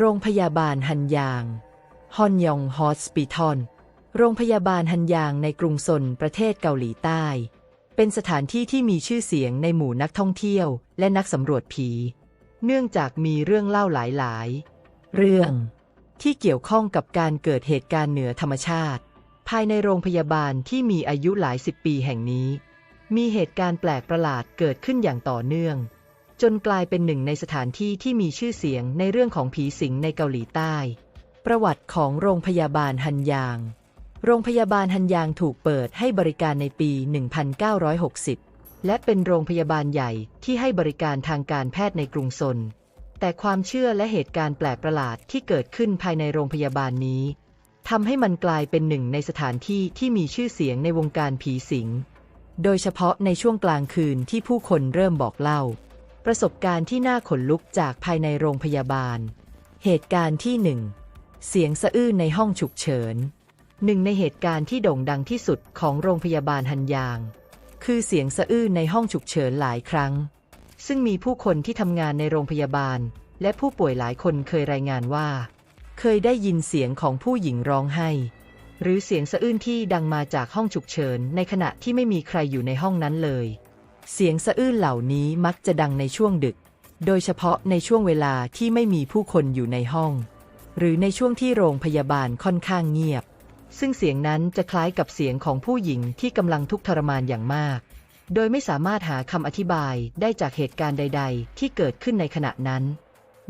โรงพยาบาลฮันยางฮอนยองฮอสปิทอลโรงพยาบาลฮันยางในกรุงซนประเทศเกาหลีใต้ เป็นสถานที่ที่มีชื่อเสียงในหมู่นักท่องเที่ยว และนักสำรวจผี เนื่องจากมีเรื่องเล่าหลายๆ เรื่องที่เกี่ยวข้องกับการเกิดเหตุการณ์เหนือธรรมชาติ ภายในโรงพยาบาลที่มีอายุหลายสิบปีแห่งนี้ มีเหตุการณ์แปลกประหลาดเกิดขึ้นอย่างต่อเนื่อง จนกลายเป็นหนึ่งในสถานที่ที่มีชื่อเสียงในเรื่องของผีสิงในเกาหลีใต้ ประวัติของโรงพยาบาลฮันยาง โรงพยาบาลฮันยางถูกเปิดให้บริการในปี 1960 และเป็นโรงพยาบาลใหญ่ที่ให้บริการทางการแพทย์ในกรุงซน แต่ความเชื่อและเหตุการณ์แปลกประหลาดที่เกิดขึ้นภายในโรงพยาบาลนี้ทำให้มันกลายเป็นหนึ่งในสถานที่ที่มีชื่อเสียงในวงการผีสิง โดยเฉพาะในช่วงกลางคืนที่ผู้คนเริ่มบอกเล่า ประสบการณ์ที่น่าขนลุกจากภายในโรงพยาบาล เหตุการณ์ที่หนึ่งเสียงสะอื้นในห้องฉุกเฉิน หนึ่งในเหตุการณ์ที่โด่งดังที่สุดของโรงพยาบาลฮันยาง คือเสียงสะอื้นในห้องฉุกเฉินหลายครั้ง ซึ่งมีผู้คนที่ทำงานในโรงพยาบาล และผู้ป่วยหลายคนเคยรายงานว่า เคยได้ยินเสียงของผู้หญิงร้องไห้ หรือเสียงสะอื้นที่ดังมาจากห้องฉุกเฉินในขณะที่ไม่มีใครอยู่ในห้องนั้นเลย เสียงสะอื้นเหล่านี้มักจะดังในช่วงดึก โดยเฉพาะในช่วงเวลาที่ไม่มีผู้คนอยู่ในห้อง หรือในช่วงที่โรงพยาบาลค่อนข้างเงียบ ซึ่งเสียงนั้นจะคล้ายกับเสียงของผู้หญิงที่กำลังทุกข์ทรมานอย่างมาก โดยไม่สามารถหาคำอธิบายได้จากเหตุการณ์ใด ๆ ที่เกิดขึ้นในขณะนั้น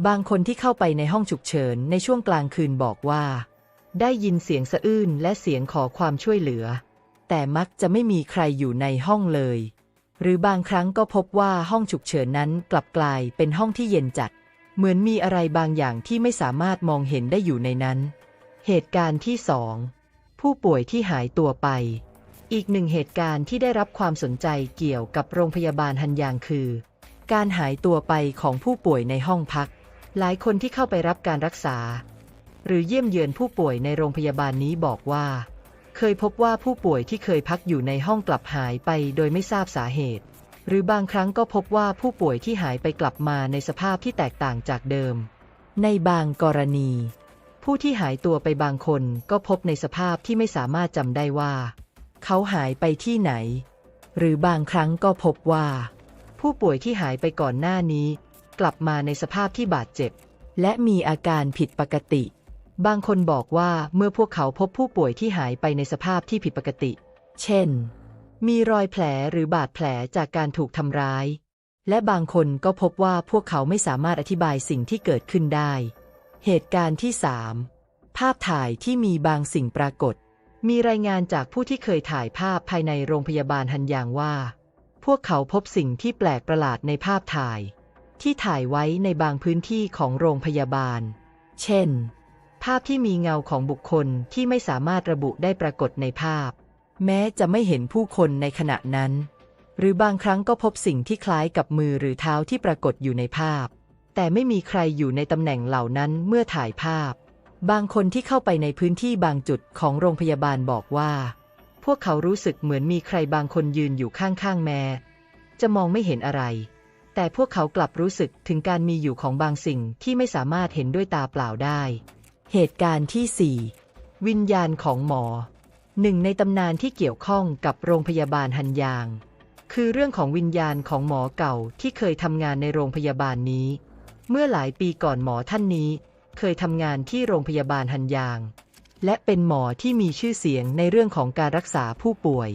บางคนที่เข้าไปในห้องฉุกเฉินในช่วงกลางคืนบอกว่า ได้ยินเสียงสะอื้นและเสียงขอความช่วยเหลือ แต่มักจะไม่มีใครอยู่ในห้องเลย หรือบางครั้งก็พบว่าห้องฉุกเฉินนั้นกลับกลายเป็นห้องที่เย็นจัด เหมือนมีอะไรบางอย่างที่ไม่สามารถมองเห็นได้อยู่ในนั้น เหตุการณ์ที่สองผู้ป่วยที่หายตัวไป อีกหนึ่งเหตุการณ์ที่ได้รับความสนใจเกี่ยวกับโรงพยาบาลฮันยางคือ การหายตัวไปของผู้ป่วยในห้องพัก หลายคนที่เข้าไปรับการรักษา หรือเยี่ยมเยือนผู้ป่วยในโรงพยาบาลนี้บอกว่า เคยพบว่าผู้ป่วยที่เคยพักอยู่ในห้องกลับหายไปโดยไม่ทราบสาเหตุ หรือบางครั้งก็พบว่าผู้ป่วยที่หายไปกลับมาในสภาพที่แตกต่างจากเดิม ในบางกรณี ผู้ที่หายตัวไปบางคนก็พบในสภาพที่ไม่สามารถจำได้ว่า เขาหายไปที่ไหน หรือบางครั้งก็พบว่า ผู้ป่วยที่หายไปก่อนหน้านี้ กลับมาในสภาพที่บาดเจ็บ และมีอาการผิดปกติ บางคนบอกว่าเมื่อพวกเขาพบผู้ป่วยที่หายไปในสภาพที่ผิดปกติ เช่น มีรอยแผลหรือบาดแผลจากการถูกทำร้าย และบางคนก็พบว่าพวกเขาไม่สามารถอธิบายสิ่งที่เกิดขึ้นได้ เหตุการณ์ที่ 3 ภาพถ่ายที่มีบางสิ่งปรากฏ มีรายงานจากผู้ที่เคยถ่ายภาพภายในโรงพยาบาลฮันยางว่า พวกเขาพบสิ่งที่แปลกประหลาดในภาพถ่าย ที่ถ่ายไว้ในบางพื้นที่ของโรงพยาบาล เช่น ภาพที่มีเงาของบุคคลที่ไม่สามารถระบุได้ปรากฏในภาพ แม้จะไม่เห็นผู้คนในขณะนั้น หรือบางครั้งก็พบสิ่งที่คล้ายกับมือหรือเท้าที่ปรากฏอยู่ในภาพ แต่ไม่มีใครอยู่ในตำแหน่งเหล่านั้นเมื่อถ่ายภาพ บางคนที่เข้าไปในพื้นที่บางจุดของโรงพยาบาลบอกว่า พวกเขารู้สึกเหมือนมีใครบางคนยืนอยู่ข้างๆแม้จะมองไม่เห็นอะไร แต่พวกเขากลับรู้สึกถึงการมีอยู่ของบางสิ่งที่ไม่สามารถเห็นด้วยตาเปล่าได้ เหตุการณ์ที่ 4 วิญญาณของหมอ หนึ่งในตำนานที่เกี่ยวข้องกับโรงพยาบาลฮันยาง คือเรื่องของวิญญาณของหมอเก่าที่เคยทำงานในโรงพยาบาลนี้ เมื่อหลายปีก่อนหมอท่านนี้ เคยทำงานที่โรงพยาบาลฮันยาง และเป็นหมอที่มีชื่อเสียงในเรื่องของการรักษาผู้ป่วย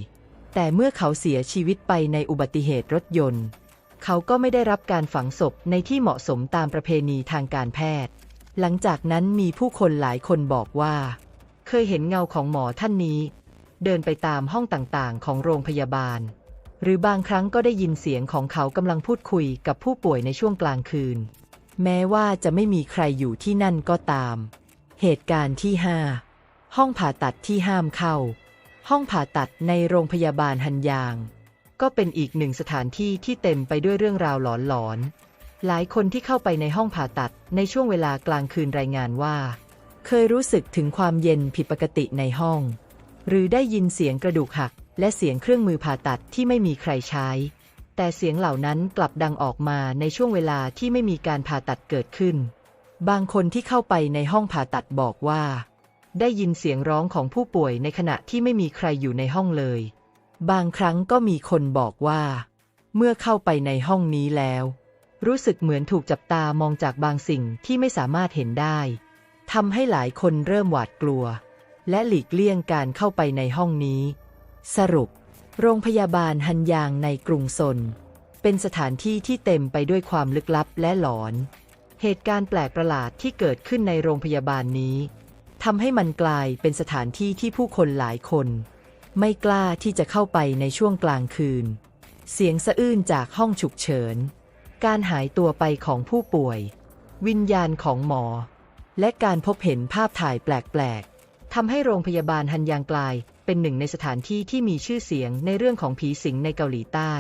แต่เมื่อเขาเสียชีวิตไปในอุบัติเหตุรถยนต์ เขาก็ไม่ได้รับการฝังศพในที่เหมาะสมตามประเพณีทางการแพทย์ หลังจากนั้นมีผู้คนหลายคนบอกว่า เคยเห็นเงาของหมอท่านนี้ เดินไปตามห้องต่างๆ ของโรงพยาบาล หรือบางครั้งก็ได้ยินเสียงของเขากำลังพูดคุยกับผู้ป่วยในช่วงกลางคืน แม้ว่าจะไม่มีใครอยู่ที่นั่นก็ตาม เหตุการณ์ที่ 5 ห้องผ่าตัดที่ห้ามเข้า ห้องผ่าตัดในโรงพยาบาลฮันยาง ก็เป็นอีกหนึ่งสถานที่ที่เต็มไปด้วยเรื่องราวหลอนๆ หลายคนที่เข้าไปในห้องผ่าตัดในช่วงเวลากลางคืนรายงานว่า เคยรู้สึกถึงความเย็นผิดปกติในห้อง หรือได้ยินเสียงกระดูกหัก และเสียงเครื่องมือผ่าตัดที่ไม่มีใครใช้ แต่เสียงเหล่านั้นกลับดังออกมาในช่วงเวลาที่ไม่มีการผ่าตัดเกิดขึ้น บางคนที่เข้าไปในห้องผ่าตัดบอกว่า ได้ยินเสียงร้องของผู้ป่วยในขณะที่ไม่มีใครอยู่ในห้องเลย บางครั้งก็มีคนบอกว่า เมื่อเข้าไปในห้องนี้แล้ว รู้สึกเหมือนถูกจับตามองจากบางสิ่งที่ไม่สามารถเห็นได้ทำให้หลายคนเริ่มหวาดกลัว และหลีกเลี่ยงการเข้าไปในห้องนี้ สรุป โรงพยาบาลฮันยางในกรุงซน เป็นสถานที่ที่เต็มไปด้วยความลึกลับและหลอน เหตุการณ์แปลกประหลาดที่เกิดขึ้นในโรงพยาบาลนี้ทำให้มันกลายเป็นสถานที่ที่ผู้คนหลายคน ไม่กล้าที่จะเข้าไปในช่วงกลางคืน เสียงสะอื้นจากห้องฉุกเฉิน การหายตัวไปของผู้ป่วย วิญญาณของหมอ และการพบเห็นภาพถ่ายแปลกๆทำให้โรงพยาบาลฮันยางกลาย เป็นหนึ่งในสถานที่ที่มีชื่อเสียงในเรื่องของผีสิงในเกาหลีใต้